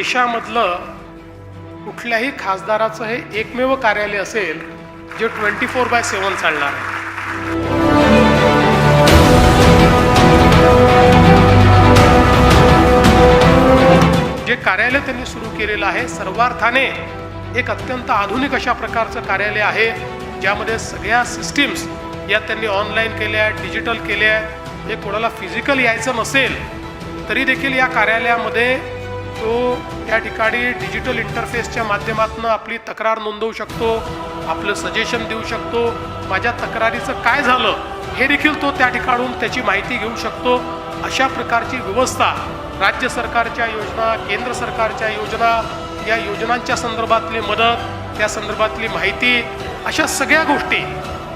देशामधलं कुठल्याही खासदाराचं हे एकमेव कार्यालय असेल जे ट्वेंटी फोर बाय सेवन चालणार आहे. जे कार्यालय त्यांनी सुरू केलेलं आहे सर्वार्थाने एक अत्यंत आधुनिक अशा प्रकारचं कार्यालय आहे ज्यामध्ये सगळ्या सिस्टीम्स या त्यांनी ऑनलाईन केल्या आहेत डिजिटल केल्या आहेत. हे कोणाला फिजिकल यायचं नसेल तरी देखील या कार्यालयामध्ये तो या ठिकाणी डिजिटल इंटरफेसच्या माध्यमातून आपली तक्रार नोंदवू शकतो आपलं सजेशन देऊ शकतो. माझ्या तक्रारीचं काय झालं हे देखील तो त्या ठिकाणून त्याची माहिती घेऊ शकतो. अशा प्रकारची व्यवस्था राज्य सरकारच्या योजना केंद्र सरकारच्या योजना या योजनांच्या संदर्भातली मदत त्या संदर्भातली माहिती अशा सगळ्या गोष्टी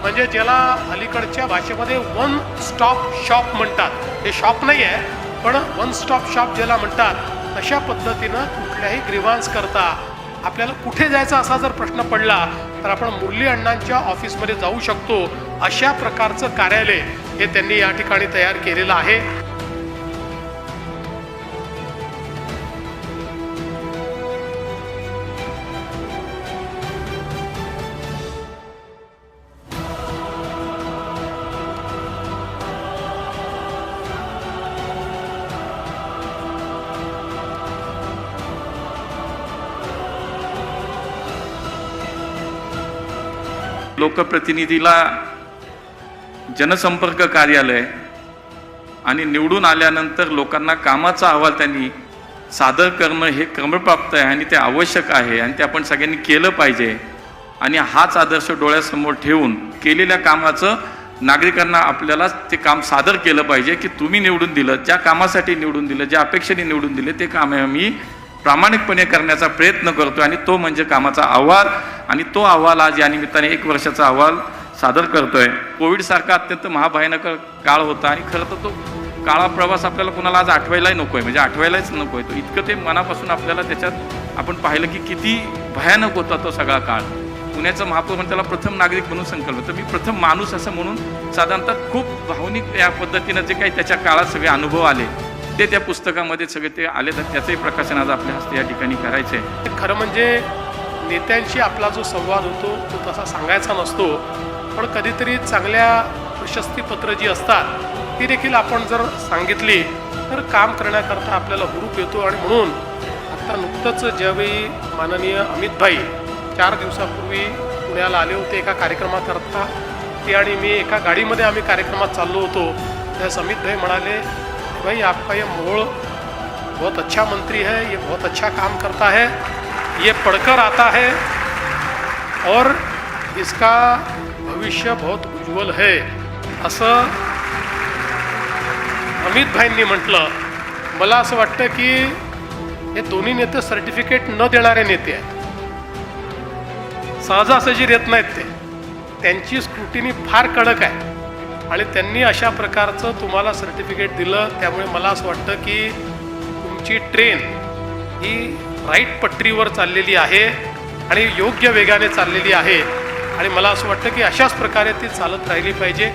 म्हणजे ज्याला अलीकडच्या भाषेमध्ये वन स्टॉप शॉप म्हणतात. हे शॉप नाही आहे पण वन स्टॉप शॉप ज्याला म्हणतात अशा पद्धतीनं कुठल्याही ग्रीवान्स करता आपल्याला कुठे जायचा असा जर प्रश्न पडला तर आपण मुरली अण्णांच्या ऑफिसमध्ये जाऊ शकतो. अशा प्रकारचं कार्यालय हे त्यांनी या ठिकाणी तयार केलेलं आहे. लोकप्रतिनिधीला जनसंपर्क कार्यालय आणि निवडून आल्यानंतर लोकांना कामाचा अहवाल त्यांनी सादर करणं हे क्रमप्राप्त आहे आणि ते आवश्यक आहे आणि ते आपण सगळ्यांनी केलं पाहिजे. आणि हाच आदर्श डोळ्यासमोर ठेवून केलेल्या कामाचं नागरिकांना आपल्याला ते काम सादर केलं पाहिजे की तुम्ही निवडून दिलं ज्या कामासाठी निवडून दिलं ज्या अपेक्षेने निवडून दिले ते काम आम्ही प्रामाणिकपणे करण्याचा प्रयत्न करतो आणि तो म्हणजे कामाचा अहवाल आणि तो अहवाल आज या निमित्ताने एक वर्षाचा अहवाल सादर करतोय. कोविडसारखा अत्यंत महाभयानक काळ होता आणि खरं तर तो काळा प्रवास आपल्याला कुणाला आज आठवायलाही नको आहे म्हणजे आठवायलाच नको आहे तो इतकं ते मनापासून आपल्याला त्याच्यात आपण पाहिलं की किती भयानक होता तो सगळा काळ. पुण्याचं महापौर म्हणून त्याला प्रथम नागरिक म्हणून संकल्प. तर मी प्रथम माणूस असं म्हणून साधारणतः खूप भावनिक या पद्धतीनं जे काही त्याच्या काळात सगळे अनुभव आले ते त्या पुस्तकामध्ये सगळे ते आले तर त्याचंही प्रकाशन आज आपल्या हस्ते या ठिकाणी करायचं आहे खरं म्हणजे नेत्यांशी आपला जो संवाद होतो तो तसा सांगायचा नसतो. पण कधीतरी चांगल्या प्रशस्तीपत्र जी असतात ती देखील आपण जर सांगितली तर काम करण्याकरता आपल्याला हुरूप येतो. आणि म्हणून आता नुकतंच ज्यावेळी माननीय अमितभाई चार दिवसापूर्वी पुण्याला आले होते एका कार्यक्रमाकरता ते आणि मी एका गाडीमध्ये आम्ही कार्यक्रमात चाललो होतो. त्यास अमितभाई म्हणाले भाई आपका ये मोळ बहुत अच्छा मंत्री है ये बहुत अच्छा काम करता है. ये पढ़कर आता है और इसका भविष्य बहुत उज्ज्वल है। असं अमित भाईंनी म्हटलं। मला असं वाटतं की हे दोन्ही नेते सर्टिफिकेट न देणारे नेते आहेत। सहजासहजी देत नाहीत ते। त्यांची स्क्रुटिनी फार कडक आहे। आणि त्यांनी अशा प्रकारचं तुम्हाला सर्टिफिकेट दिलं त्यामुळे मला असं वाटतं की तुमची ट्रेन ही राईट पटरीवर चाललेली आहे आणि योग्य वेगाने चाललेली आहे. आणि मला असं वाटतं की अशाच प्रकारे ती चालत राहिली पाहिजे.